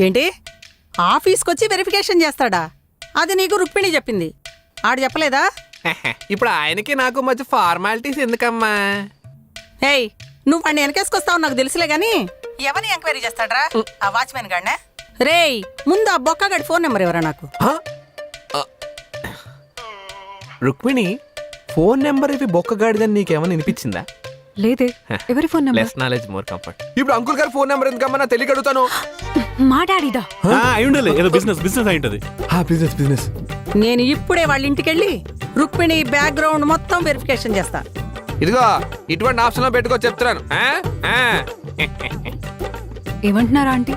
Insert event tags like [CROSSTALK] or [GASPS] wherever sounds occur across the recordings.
ఏంటి? ఆఫీస్కి వచ్చి వెరిఫికేషన్ చేస్తాడా? అది నీకు రుక్మిణి చెప్పింది. ఆడు చెప్పలేదా? ఇప్పుడు ఆయనకి నాకు మధ్య ఫార్మాలిటీస్ ఎందుకమ్మా? ఏయ్ నువ్వు వాడిని వెనకేసుకొస్తావు నాకు తెలుసులే గాని. ఎవరిని ఎంక్వైరీ చేస్తాడ్రా? ఆ వాచ్మెన్ గాడినే? రేయ్ ముందు ఆ బొక్కగాడి ఫోన్ నెంబర్ ఎవరా నాకు. రుక్మిణి ఫోన్ నెంబర్ ఇవి బొక్కగాడిదని నీకేమైనా వినిపించిందా? లేదే. ఎవరి phone number? Less knowledge more comfort ఇప్పుడు అంకుల్ గారి ఫోన్ నెంబర్ ఎందుకమ్మా? నా తెలియక అడుగుతాను. [GASPS] మా డాడీదా? ఆ, అయి ఉండాలి. ఏదో బిజినెస్ బిజినెస్ అయి ఉంటది. బిజినెస్ బిజినెస్ నేను ఇప్పుడే వాళ్ళ ఇంటికి వెళ్ళి రుక్మిణి బ్యాక్గ్రౌండ్ మొత్తం వెరిఫికేషన్ చేస్తా. ఇదిగో ఇటువంటి ఆప్షన్లో పెట్టుకో చెప్తున్నాను. ఆ? ఆ. ఏమంటున్నారా ఆంటీ?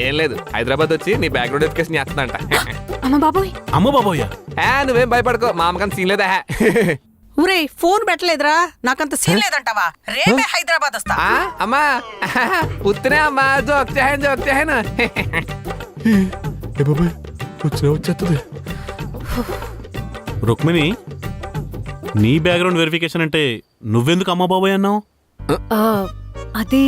ఏం లేదు. హైదరాబాద్ వచ్చి నీ బ్యాక్గ్రౌండ్ వెరిఫికేషన్ చేస్తుందంట. అమ్మ బాబోయ్. అమ్మ బాబోయ్య ఆ, నువ్వేం భయపడుకో. మా అమ్మకని సీన్ లేదా? ఊరే ఫోన్ పెట్టలేదురా. నాకంత సీన్ లేదంటావా? రేపే హైదరాబాద్ వస్తా. ఆ, అమ్మా. [LAUGHS] ఉత్తనే అమ్మా. జోక్ చేహాను [LAUGHS] ఏ బాబాయ్ వచ్చినా వచ్చేస్తుంది [SIGHS] రుక్మిణి నీ బ్యాక్గ్రౌండ్ వెరిఫికేషన్ అంటే నువ్వెందుకు అమ్మ బాబాయ్ అన్నావు? ఆ, అది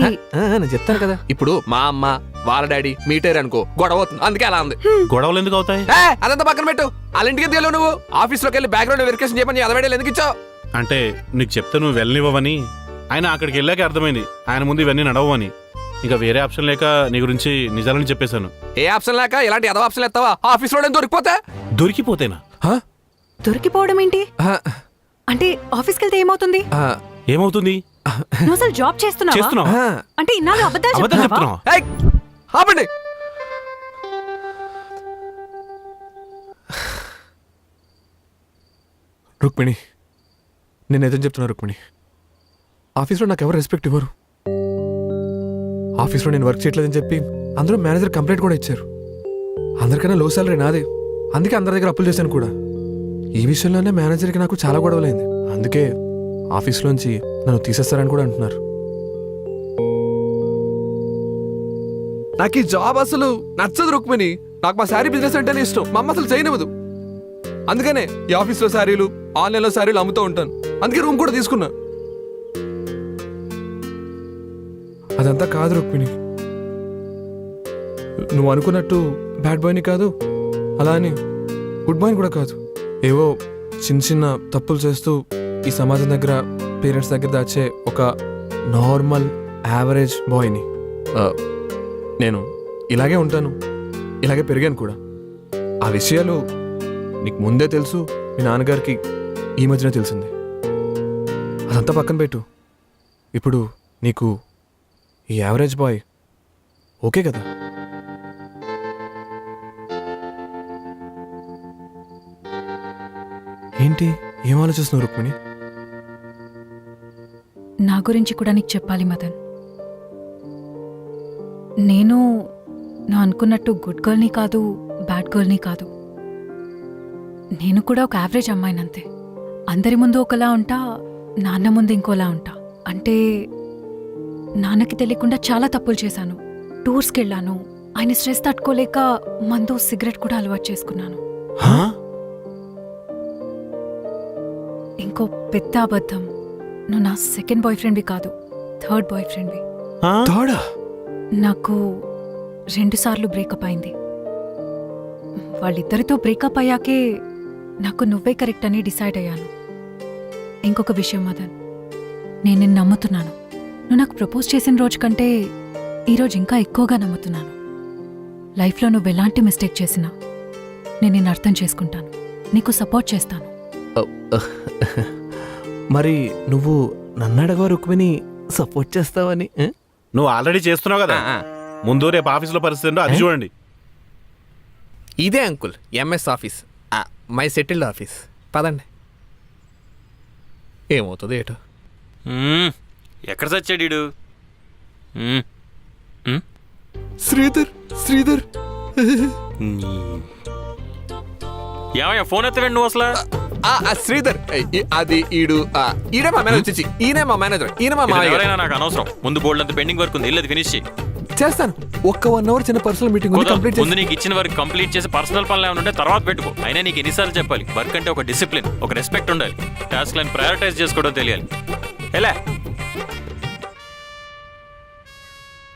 నేను చెప్తాను కదా. ఇప్పుడు మా అమ్మ వాళ్ళ డాడీ మీటర్ అనుకో గొడవ అవుతుంది. అందుకే అలా ఉంది. గొడవలు ఎందుకు అవుతాయి? ఏ, అదంతా పక్కన పెట్టు. వాళ్ళ ఇంటికి తెలియవు నువ్వు? ఆఫీస్లోకి వెళ్ళి బ్యాక్గ్రౌండ్ వెరిఫికేషన్ చేయమని అదవేడలు ఎందుకు ఇచ్చావు? అంటే నీకు చెప్తే నువ్వు వెళ్ళనివ్వవని. ఆయన అక్కడికి వెళ్ళాక అర్థమైంది. ఆయన ముందు ఇవన్నీ నడవని ఇంకా వేరే ఆప్షన్ లేక నీ గురించి నిజాలని చెప్పేశాను. ఏ ఆప్షన్ లేక ఇలాంటి ఎదవ ఆప్షన్ ఎత్తావా ఆఫీస్లో దొరికిపోతే? దొరికిపోతేనా? దొరికిపోవడం ఏంటి? అంటే ఆఫీస్కి వెళ్తే ఏమవుతుంది ఏమవుతుంది? నువ్వు అసలు జాబ్ చేస్తున్నావా? చేస్తున్నావు? అంటే ఇన్నాళ్ళు అబద్ధాలు అబద్ధం చెప్తున్నావా? చెప్తున్నావు? ఆపండి. రుక్మిణి నేను ఏదని చెప్తున్నా రుక్మిణి. ఆఫీస్లో నాకు ఎవరు రెస్పెక్ట్ ఇవ్వరు. ఆఫీస్లో నేను వర్క్ చేయట్లేదని చెప్పి అందరూ మేనేజర్ కంప్లైంట్ కూడా ఇచ్చారు. అందరికన్నా లో సాలరీ నాదే. అందుకే అందరి దగ్గర అప్పులు చేశాను కూడా. ఈ విషయంలోనే మేనేజర్కి నాకు చాలా గొడవలైంది. అందుకే ఆఫీస్లోంచి నన్ను తీసేస్తారని కూడా అంటున్నారు. నాకు ఈ జాబ్ అసలు నచ్చదు రుక్మిణి. నాకు మా శారీ బిజినెస్ అంటేనే ఇష్టం. మా అమ్మ అసలు చేయనివ్వదు. అందుకనే ఈ ఆఫీస్లో శారీలు ఆన్లైన్లో శారీలు అమ్ముతూ ఉంటాను. అందుకే రూమ్ కూడా తీసుకున్నా. అదంతా కాదు రుక్మిణి. నువ్వు అనుకున్నట్టు బ్యాడ్ బాయ్ని కాదు అలా అని గుడ్ బాయ్ని కూడా కాదు. ఏవో చిన్న చిన్న తప్పులు చేస్తూ ఈ సమాజం దగ్గర పేరెంట్స్ దగ్గర దాచే ఒక నార్మల్ యావరేజ్ బాయ్ని. నేను ఇలాగే ఉంటాను. ఇలాగే పెరిగాను కూడా. ఆ విషయాలు నీకు ముందే తెలుసు మీ నాన్నగారికి ఈ మధ్యనే తెలిసింది. అదంతా పక్కన పెట్టు. ఇప్పుడు నీకు ఈ యావరేజ్ బాయ్ ఓకే కదా? ఏంటి? ఏం ఆలోచిస్తున్నావు రుక్మిణి? నా గురించి కూడా నీకు చెప్పాలి మదన్. నేను నువ్వు అనుకున్నట్టు గుడ్ గర్ల్ని కాదు బ్యాడ్ గర్ల్ని కాదు. నేను కూడా ఒక యావరేజ్ అమ్మాయినంతే అందరి ముందు ఒకలా ఉంటా నాన్న ముందు ఇంకోలా ఉంటా. అంటే నాన్నకి తెలియకుండా చాలా తప్పులు చేశాను. టూర్స్కి వెళ్ళాను. ఆయన స్ట్రెస్ తట్టుకోలేక మందు సిగరెట్ కూడా అలవాటు చేసుకున్నాను. హా? ఇంకో పెద్ద అబద్ధం. నువ్వు నా సెకండ్ బాయ్ ఫ్రెండ్వి కాదు థర్డ్ బాయ్ ఫ్రెండ్వి నాకు రెండుసార్లు బ్రేకప్ అయింది. వాళ్ళిద్దరితో బ్రేకప్ అయ్యాకే నాకు నువ్వే కరెక్ట్ అని డిసైడ్ అయ్యాను. ఇంకొక విషయం మదన్ నేను నిన్ను నమ్ముతున్నాను. నువ్వు నాకు ప్రపోజ్ చేసిన రోజు కంటే ఈరోజు ఇంకా ఎక్కువగా నమ్ముతున్నాను. లైఫ్లో నువ్వు ఎలాంటి మిస్టేక్ చేసినా నేను నిన్ను అర్థం చేసుకుంటాను. నీకు సపోర్ట్ చేస్తాను. మరి నువ్వు నన్ను రుక్మిణి? సపోర్ట్ చేస్తావని నువ్వు ఆల్రెడీ చేస్తున్నావు కదా. ముందు రేపు ఆఫీస్లో పరిస్థితి ఏంటో అది చూడండి ఇదే uncle MS office my settled office పదండి ఏమవుతుంది ఏటో. ఎక్కడ చచ్చాడు. మ్మ్. శ్రీధర్ శ్రీధర్. ఏమయ్యా ఫోన్ ఎత్తవేండి నువ్వు అసలు శ్రీధర్. అది ఈడు ఈడే మా మేనేజర్ చిచ్చి. ఈయనే మా మేనేజర్ ఈయన మా మామయ్య ఎవరైనా నాకు అనవసరం. ముందు బోల్డ్ అంత పెండింగ్ వర్క్ ఉంది. వెళ్ళదు ఫినిష్ చేయి. చేస్తాను. ఒక్క వన్ అవర్ చిన్న పర్సనల్ మీటింగ్ ఉంది. కంప్లీట్ ముందు నీకు ఇచ్చిన వర్క్ కంప్లీట్ చేసి పర్సనల్ పనులు ఏమైనా ఉంటే తర్వాత పెట్టుకో. అయినా నీకు ఎన్నిసార్లు చెప్పాలి. వర్క్ అంటే ఒక డిసిప్లిన్ ఒక రెస్పెక్ట్ ఉండాలి. టాస్క్ లైన్ ప్రయారిటైజ్ చేసుకోవడం తెలియాలి. ఎలా?